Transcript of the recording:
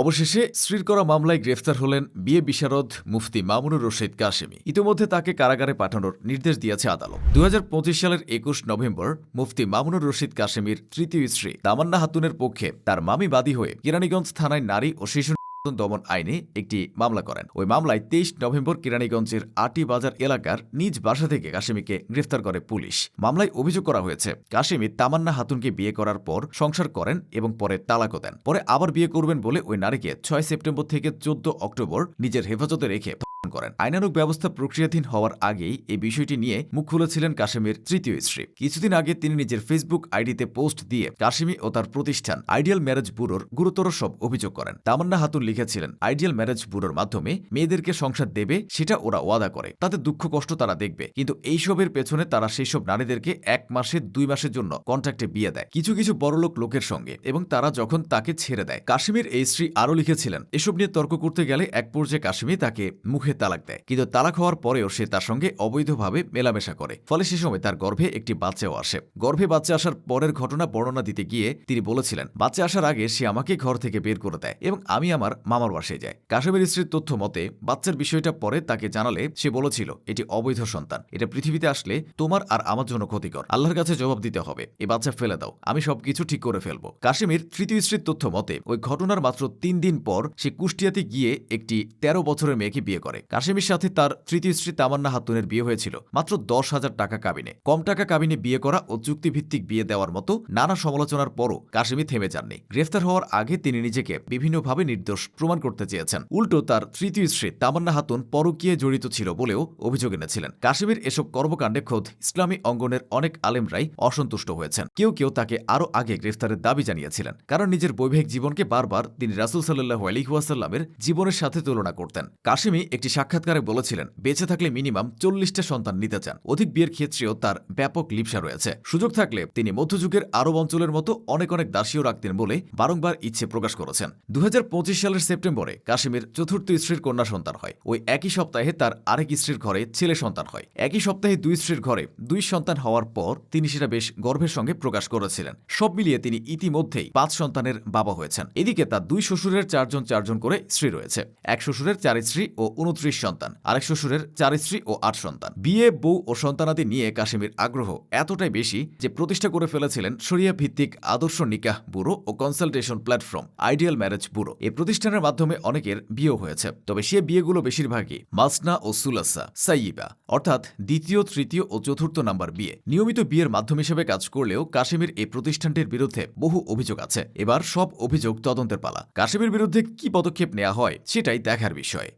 অবশেষে স্ত্রীর করা মামলায় গ্রেফতার হলেন বিয়ে বিশারদ মুফতি মামুনুর রশিদ কাশেমি। ইতিমধ্যে তাকে কারাগারে পাঠানোর নির্দেশ দিয়েছে আদালত। দু হাজার পঁচিশ সালের একুশ নভেম্বর মুফতি মামুনুর রশিদ কাশেমির তৃতীয় স্ত্রী তামান্না হাতুনের পক্ষে তার মামি বাদী হয়ে কেরানীগঞ্জ থানায় নারী ও শিশু দমন আইনে একটি মামলা করেন। ওই মামলায় তেইশ নভেম্বর কিরানীগঞ্জের আটি বাজার এলাকার নিজ বাসা থেকে কাশিমিকে গ্রেফতার করে পুলিশ। মামলায় অভিযোগ করা হয়েছে, কাশিমি তামান্না হাতুনকে বিয়ে করার পর সংসার করেন এবং পরে তালাকও দেন। পরে আবার বিয়ে করবেন বলে ওই নারীকে ছয় সেপ্টেম্বর থেকে চোদ্দ অক্টোবর নিজের হেফাজতে রেখে করেন। আইনানুগ ব্যবস্থা প্রক্রিয়াধীন হওয়ার আগেই এই বিষয়টি নিয়ে মুখ খুলেছিলেন কাশেমের তৃতীয় স্ত্রী। কিছুদিন আগে তিনি নিজের ফেসবুক আইডিতে পোস্ট দিয়ে কাশেমি ও তার প্রতিষ্ঠান আইডিয়াল ম্যারেজ ব্যুরোর গুরুতর সব অভিযোগ করেন। তামান্না হাতুন লিখেছিলেন, আইডিয়াল ম্যারেজ ব্যুরোর মাধ্যমে মেয়েদেরকে সংসার দেবে, সেটা ওরা ওয়াদা করে। তাতে দুঃখ কষ্ট তারা দেখবে। কিন্তু এইসবের পেছনে তারা সেই সব নারীদেরকে এক মাসে, দুই মাসের জন্য কন্ট্রাক্টে বিয়ে দেয়। কিছু কিছু বড়লোক লোকের সঙ্গে এবং তারা যখন তাকে ছেড়ে দেয়, কাশ্মীর এই স্ত্রী আরও লিখেছিলেন, এসব নিয়ে তর্ক করতে গেলে এক পর্যায়ে কাশ্মীর তাকে মুখে তালাক দেয়। কিন্তু তালাক হওয়ার পরেও সে তার সঙ্গে অবৈধভাবে মেলামেশা করে। ফলে সে সময় তার গর্ভে একটি বাচ্চাও আসে। গর্ভে বাচ্চা আসার পরের ঘটনা বর্ণনা দিতে গিয়ে তিনি বলেছিলেন, বাচ্চা আসার আগে সে আমাকে ঘর থেকে বের করে দেয় এবং আমি আমার মামার বাসায় যাই। কাশেমের স্ত্রীর তথ্য মতে, বাচ্চার বিষয়টা পরে তাকে জানালে সে বলেছিল, এটি অবৈধ সন্তান। এটা পৃথিবীতে আসলে তোমার আর আমার জন্য ক্ষতিকর। আল্লাহর কাছে জবাব দিতে হবে। এ বাচ্চা ফেলে দাও। আমি সবকিছু ঠিক করে ফেলব। কাশ্মীর তৃতীয় স্ত্রীর তথ্য মতে, ওই ঘটনার মাত্র তিন দিন পর সে কুষ্টিয়াতে গিয়ে একটি তেরো বছরের মেয়েকে বিয়ে করে। কাশেমের সাথে তার তৃতীয় স্ত্রী তামান্না হাতুনের বিয়ে হয়েছিল, মাত্র দশ হাজার টাকা কাবিনে। কম টাকা কাবিনে বিয়ে করা ও চুক্তিভিত্তিক বিয়ে দেওয়ার মতো নানা সমালোচনার পরও কাশেমি থেমে যাননি। গ্রেফতার হওয়ার আগে তিনি নিজেকে বিভিন্নভাবে নির্দোষ প্রমাণ করতে চেয়েছেন। উল্টো তার তৃতীয় স্ত্রী তামান্না হাতুন পরকীয়ে জড়িত ছিল বলেও অভিযোগ এনেছিলেন। কাশ্মীর এসব কর্মকাণ্ডে খোদ ইসলামী অঙ্গনের অনেক আলেমরাই অসন্তুষ্ট হয়েছেন। কেউ কেউ তাকে আরও আগে গ্রেফতারের দাবি জানিয়েছিলেন, কারণ নিজের বৈবাহিক জীবনকে বারবার তিনি রাসুল সাল্লাহ আলিহাসাল্লামের জীবনের সাথে তুলনা করতেন। কাশিমি একটি সাক্ষাৎকারে বলেছিলেন, বেঁচে থাকলে মিনিমাম চল্লিশটা সন্তান নিতে চান। অধিক বিয়ের ক্ষেত্রেও তার ব্যাপক লিপসা রয়েছে। সুযোগ থাকলে তিনি মধ্যযুগের আরব অঞ্চলের মতো অনেক অনেক দাসীও রাখতেন বলে বারংবার ইচ্ছে প্রকাশ করেছেন। দুই হাজার পঁচিশ সালের সেপ্টেম্বরে কাশ্মীর চতুর্থ স্ত্রীর কন্যা সন্তান হয়। ওই একই সপ্তাহে তার আরেক স্ত্রীর ঘরে ছেলে সন্তান হয়। একই সপ্তাহে দুই স্ত্রীর ঘরে দুই সন্তান হওয়ার পর তিনি সেটা বেশ গর্বের সঙ্গে প্রকাশ করেছিলেন। সব মিলিয়ে তিনি ইতিমধ্যেই পাঁচ সন্তানের বাবা হয়েছেন। এদিকে তার দুই শ্বশুরের চারজন চারজন করে স্ত্রী রয়েছে। এক শ্বশুরের চার স্ত্রী ও উনত্রিশ সন্তান, আরেক শ্বশুরের চার স্ত্রী ও আট সন্তান। বিয়ে, বউ ও সন্তানাদি নিয়ে কাশ্মীর আগ্রহ এতটাই বেশি যে প্রতিষ্ঠা করে ফেলেছিলেন শরিয়া ভিত্তিক আদর্শ নিকাহ ব্যুরো ও consultation platform, ideal marriage bureau. এই প্রতিষ্ঠানের মাধ্যমে অনেকের বিয়েও হয়েছে, তবে সে বিয়েগুলো বেশিরভাগই মাসনা ও সুলাসা, সাইয়িবা, অর্থাৎ দ্বিতীয়, তৃতীয় ও চতুর্থ নাম্বার বিয়ে। নিয়মিত বিয়ের মাধ্যম হিসেবে কাজ করলেও কাশ্মীর এই প্রতিষ্ঠানটির বিরুদ্ধে বহু অভিযোগ আছে। এবার সব অভিযোগ তদন্তের পালা। কাশ্মীর বিরুদ্ধে কি পদক্ষেপ নেওয়া হয়, সেটাই দেখার বিষয়।